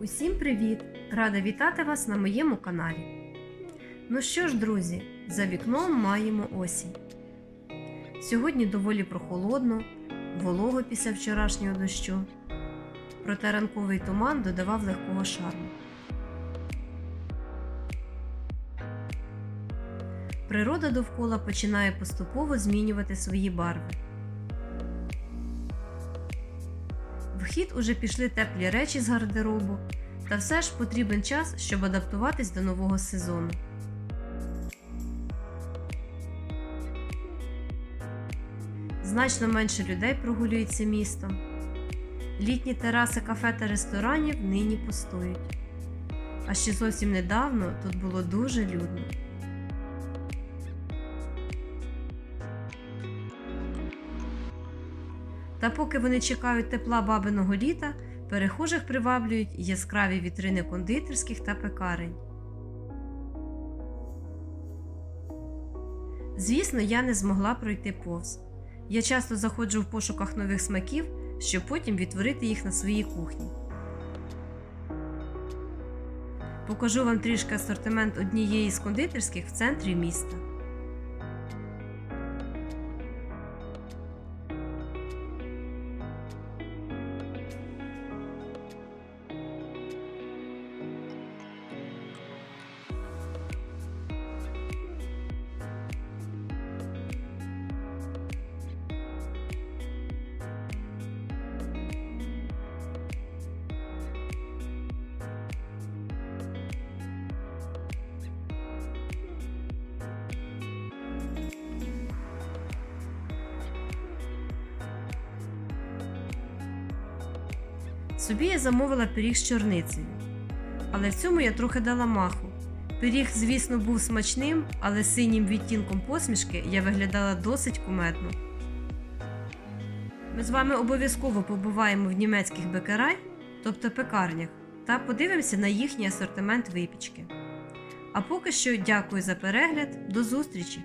Усім привіт! Рада вітати вас на моєму каналі. Ну що ж, друзі, за вікном маємо осінь. Сьогодні доволі прохолодно, волого після вчорашнього дощу. Проте ранковий туман додавав легкого шарму. Природа довкола починає поступово змінювати свої барви. В хід уже пішли теплі речі з гардеробу, та все ж потрібен час, щоб адаптуватись до нового сезону. Значно менше людей прогулюється містом. Літні тераси кафе та ресторанів нині пустують. А ще зовсім недавно тут було дуже людно. Та поки вони чекають тепла бабиного літа, перехожих приваблюють яскраві вітрини кондитерських та пекарень. Звісно, я не змогла пройти повз. Я часто заходжу в пошуках нових смаків, щоб потім відтворити їх на своїй кухні. Покажу вам трішки асортимент однієї з кондитерських в центрі міста. Собі я замовила пиріг з чорницею. Але в цьому я трохи дала маху. Пиріг, звісно, був смачним, але синім відтінком посмішки я виглядала досить кумедно. Ми з вами обов'язково побуваємо в німецьких бекерай, тобто пекарнях, та подивимося на їхній асортимент випічки. А поки що дякую за перегляд, до зустрічі!